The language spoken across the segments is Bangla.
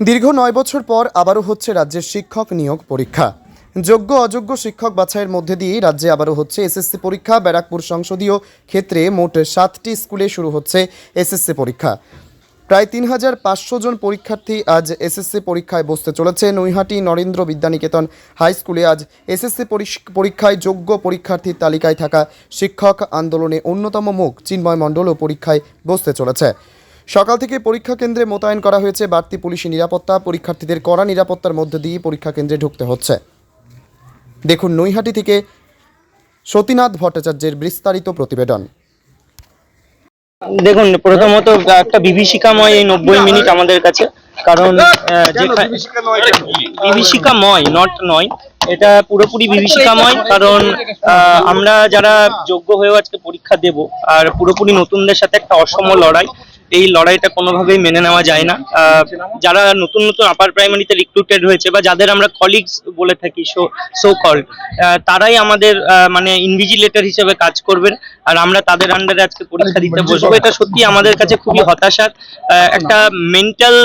দীর্ঘ নয় বছর পর আবারও হচ্ছে রাজ্যের শিক্ষক নিয়োগ পরীক্ষা। যোগ্য অযোগ্য শিক্ষক বাছাইয়ের মধ্যে দিয়েই রাজ্যে আবারও হচ্ছে এসএসসি পরীক্ষা। ব্যারাকপুর সংসদীয় ক্ষেত্রে মোট সাতটি স্কুলে শুরু হচ্ছে এসএসসি পরীক্ষা। প্রায় তিন হাজার পাঁচশো জন পরীক্ষার্থী আজ এসএসসি পরীক্ষায় বসতে চলেছে। নৈহাটি নরেন্দ্র বিদ্যানিকেতন হাই স্কুলে আজ এসএসসি পরীক্ষায় যোগ্য পরীক্ষার্থীর তালিকায় থাকা শিক্ষক আন্দোলনে অন্যতম মুখ চিন্ময় মণ্ডলও পরীক্ষায় বসতে চলেছে। সকাল থেকে পরীক্ষা কেন্দ্রে মোতায়েন করা হয়েছে, বাড়তি পুলিশি নিরাপত্তা, পরীক্ষার্থীদের কড়া নিরাপত্তার মধ্য দিয়ে পরীক্ষা কেন্দ্রে ঢুকতে হচ্ছে। দেখুন নৈহাটি থেকে সতীনাথ ভট্টাচার্যের বিস্তারিত প্রতিবেদন। দেখুন, প্রথমত একটা বিভীষিকাময় এই নব্বই মিনিট আমাদের কাছে, কারণ বিভীষিকাময় নট নয়, এটা পুরোপুরি বিভীষিকাময়, কারণ আমরা যারা যোগ্য হয়েও আজকে পরীক্ষা দেব, আর পুরোপুরি নতুনদের সাথে একটা অসম লড়াই এই লড়াইটা কোনোভাবেই মেনে নেওয়া যায় না। যারা নতুন নতুন আপার প্রাইমারিতে রিক্রুটেড হয়েছে বা যাদের আমরা কলিগস বলে থাকি সো সো কল্ড তারাই আমাদের মানে ইনভিজিলেটর হিসেবে কাজ করবেন। আর আমরা তাদের আন্ডারে আজকে পরীক্ষা দিতে বসবো। এটা সত্যি আমাদের কাছে খুবই হতাশার একটা মেন্টাল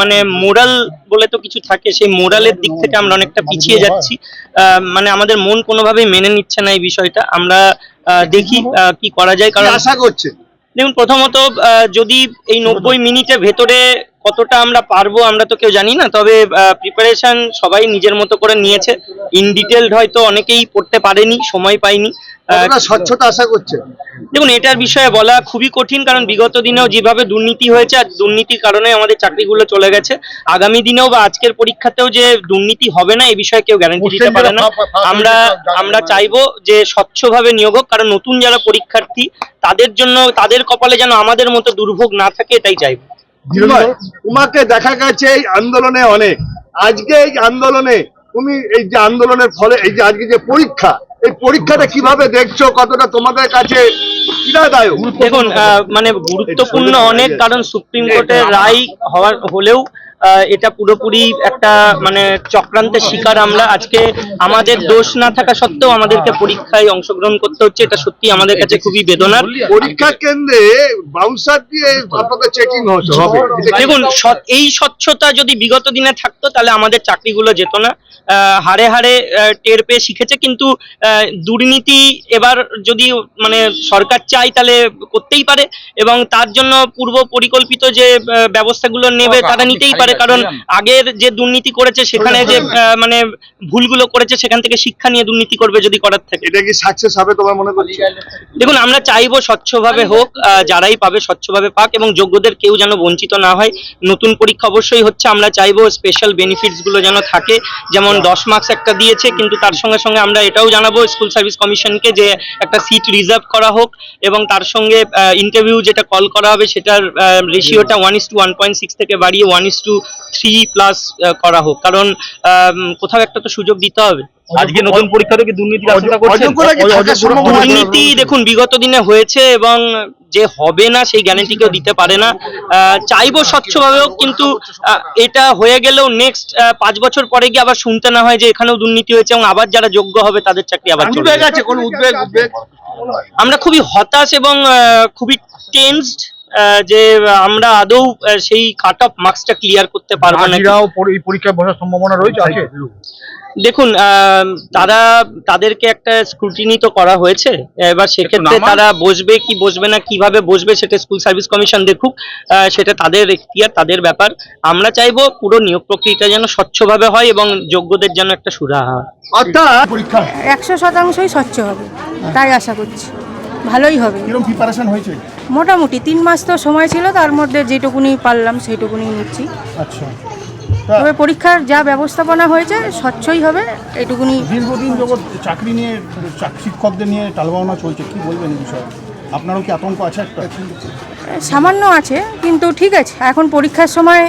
মানে মোরাল বলে তো কিছু থাকে সেই মোরালের দিক থেকে আমরা অনেকটা পিছিয়ে যাচ্ছি। আহ, মানে আমাদের মন কোনোভাবেই মেনে নিচ্ছে না এই বিষয়টা। আমরা দেখি কি করা যায় কারণ আশা করছে? দেখুন প্রথমত যদি এই নব্বই মিনিটের ভেতরে কতটা আমরা পারব আমরা তো কেউ জানি না তবে প্রিপারেশন সবাই নিজের মতো করে নিয়েছে। ইন ডিটেলড হয়তো অনেকেই পড়তে পারেনি সময় পায়নি। স্বচ্ছতা আশা করছে দেখুন এটার বিষয়ে বলা খুবই কঠিন কারণ বিগত দিনেও যেভাবে দুর্নীতি হয়েছে আর দুর্নীতির কারণে আমাদের চাকরিগুলো চলে গেছে আগামী দিনেও বা আজকের পরীক্ষাতেও যে দুর্নীতি হবে না এই বিষয়ে কেউ গ্যারান্টি দিতে পারে না। আমরা আমরা চাইব যে স্বচ্ছভাবে নিয়োগ হোক কারণ নতুন যারা পরীক্ষার্থী তাদের জন্য তাদের কপালে যেন আমাদের মতো দুর্ভোগ না থাকে এটাই চাইব। তোমাকে দেখা গেছে এই আন্দোলনে অনেক। আজকে এই আন্দোলনে তুমি এই যে আন্দোলনের ফলে এই যে আজকে যে পরীক্ষা এই পরীক্ষাটা কীভাবে দেখছ? কতটা তোমাদের কাছে দেখুন আহ, মানে গুরুত্বপূর্ণ অনেক কারণ সুপ্রিম কোর্টের রায় হওয়ার হলেও এটা পুরোপুরি একটা মানে চক্রান্তের শিকার আমরা। আজকে আমাদের দোষ না থাকা সত্ত্বেও আমাদেরকে পরীক্ষায় অংশগ্রহণ করতে হচ্ছে। এটা সত্যি আমাদের কাছে খুবই বেদনার। পরীক্ষা কেন্দ্রে বাউন্সার দিয়ে আপনাদের চেকিং হবে। দেখুন এই স্বচ্ছতা যদি বিগত দিনে থাকতো তাহলে আমাদের চাকরিগুলো যেত না। আহ, হারে হারে আহ, টের পেয়ে শিখেছে কিন্তু আহ, দুর্নীতি এবার যদি মানে সরকার চাই তাহলে করতেই পারে। এবং তার জন্য পূর্ব পরিকল্পিত যে আহ, ব্যবস্থাগুলো নেবে তারা নিতেই পারে। কারণ আগের যে দুর্নীতি করেছে সেখানে যে মানে ভুলগুলো করেছে সেখান থেকে শিক্ষা নিয়ে দুর্নীতি করবে যদি করার থাকে। এটা কি সাকসেস হবে তোমার মনে করছ? দেখুন আমরা চাইব স্বচ্ছভাবে হোক যারাই পাবে স্বচ্ছভাবে পাক এবং যোগ্যদের কেউ যেন বঞ্চিত না হয়। নতুন পরীক্ষা অবশ্যই হচ্ছে আমরা চাইব স্পেশাল বেনিফিটসগুলো যেন থাকে। যেমন দশ মার্কস একটা দিয়েছে কিন্তু তার সঙ্গে সঙ্গে আমরা এটাও জানাব স্কুল সার্ভিস কমিশনকে যে একটা সিট রিজার্ভ করা হোক এবং তার সঙ্গে ইন্টারভিউ যেটা কল করা হবে সেটার রেশিওটা one is to one point six থেকে বাড়িয়ে one is to three plus করা হোক। কারণ কোথাও একটা তো সুযোগ দিতে হবে। আজকে নতুন পরীক্ষাতে কি দুর্নীতির আশঙ্কা করছেন? দুর্নীতি দেখুন বিগত দিনে হয়েছে এবং যে হবে না সেই গ্যারান্টি কেউ দিতে পারে না। আহ, চাইব স্বচ্ছভাবে হোক, কিন্তু আহ, এটা হয়ে গেলেও নেক্সট পাঁচ বছর পরে গিয়ে আবার শুনতে না হয় যে এখানেও দুর্নীতি হয়েছে এবং আবার যারা যোগ্য হবে তাদের চাকরি আবার চলে উদ্বেগ আছে কোন উদ্বেগ? উদ্বেগ আমরা খুবই হতাশ এবং আহ, খুবই টেন্সড যে আমরা আদৌ সেই কাট অফ মার্কসটা ক্লিয়ার করতে পারব না এই পরীক্ষায় বসার সম্ভাবনা রয়েছে? আছে? দেখুন আহ, তারা তাদেরকে একটা স্ক্রুটিনি তো করা হয়েছে। এবার সেক্ষেত্রে তারা বসবে কি বসবে না কীভাবে বসবে সেটা স্কুল সার্ভিস কমিশন দেখুক। আহ, সেটা তাদের এখতিয়ার তাদের ব্যাপার। আমরা চাইব পুরো নিয়োগ প্রক্রিয়াটা যেন স্বচ্ছভাবে হয় এবং যোগ্যদের যেন একটা সুরাহা হয়। অর্থাৎ পরীক্ষা একশো শতাংশই স্বচ্ছ হবে তাই আশা করছি। ভালোই হবে। কীরকম প্রিপারেশন হয়েছে? মোটামুটি তিন মাস তো সময় ছিল তার মধ্যে যেটুকুনি পারলাম সেইটুকুনি নিচ্ছি। আচ্ছা। তবে পরীক্ষার যা ব্যবস্থাপনা হয়েছে স্বচ্ছই হবে এটুকুনি দীর্ঘদিন জগৎ চাকরি নিয়ে শিক্ষকদের নিয়ে টালবাহনা চলছে কি বলবেন এই বিষয়ে? আপনারও কি আতঙ্ক আছে একটা? সামান্য আছে কিন্তু ঠিক আছে এখন পরীক্ষার সময়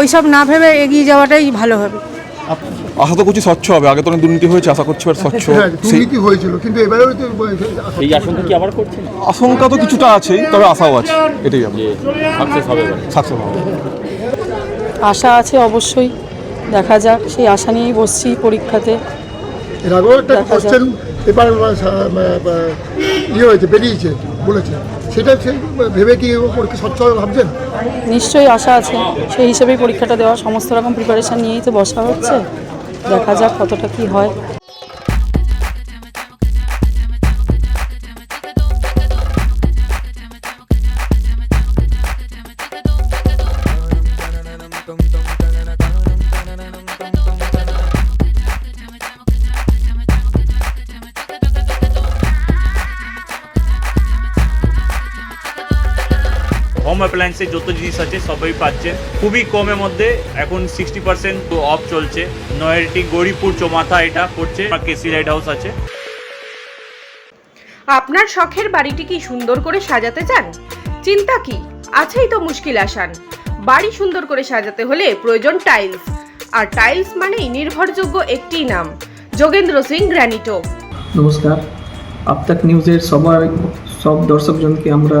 ওইসব না ভেবে এগিয়ে যাওয়াটাই ভালো হবে। আশা তো করছি স্বচ্ছ হবে আগে তো অনেক দুর্নীতি হয়েছে আশা করছি এবার স্বচ্ছ হ্যাঁ, সেই দুর্নীতি হয়েছিল কিন্তু এবারেও তো আশঙ্কা তো কিছুটা আছেই তবে আশাও আছে এটাই আমি। সাকসেস হবে সাকসেস হবে। আশা আছে অবশ্যই দেখা যাক সেই আশা নিয়েই বসছি পরীক্ষাতে। এর আগেও একটা কোশ্চেন পেপার ইয়ে হয়েছে বেরিয়েছে বলেছে। সেটা ভেবে কি পরীক্ষা স্বচ্ছ হবে ভাবছেন? নিশ্চয়ই আশা আছে সেই হিসেবেই পরীক্ষাটা দেওয়া সমস্ত রকম প্রিপারেশান নিয়েই তো বসা হচ্ছে। দেখা যাক কতটা কি হয়। হোম অ্যাপ্লায়েন্সের যত জিনিস আছে সবই পাচ্ছেন খুবই কমের মধ্যে এখন সিক্সটি পার্সেন্ট অফ চলছে। নয়ারটি গৌরীপুর চৌমাথা এটা পড়ছে কেসি লাইট হাউস আছে। আপনার শখের বাড়িটি কি সুন্দর করে সাজাতে চান? চিন্তা কি? আছেই তো মুশকিল আসান। বাড়ি সুন্দর করে সাজাতে হলে প্রয়োজন টাইলস। আর টাইলস মানেই নির্ভরযোগ্য একটি নাম যোগেন্দ্র সিং গ্র্যানিটো। নমস্কার। আপতাক নিউজের সবাই সব দর্শকজনকে আমরা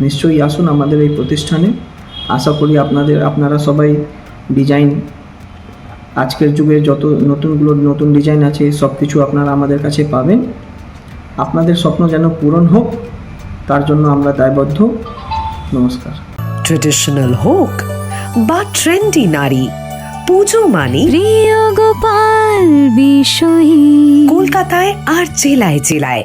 নিশ্চয়ই আসুন আমাদের এই প্রতিষ্ঠানে। আশা করি আপনাদের আপনারা সবাই ডিজাইন আজকের যুগে যত নতুনগুলো নতুন ডিজাইন আছে সব কিছু আপনারা আমাদের কাছে পাবেন। আপনাদের স্বপ্ন যেন পূরণ হোক তার জন্য আমরা দায়বদ্ধ। নমস্কার। ট্রেডিশনাল হোক বা ট্রেন্ডি নারী পুজো মানে প্রিয় গোপাল বিষয়ী। কলকাতায় আর জেলায় জেলায়।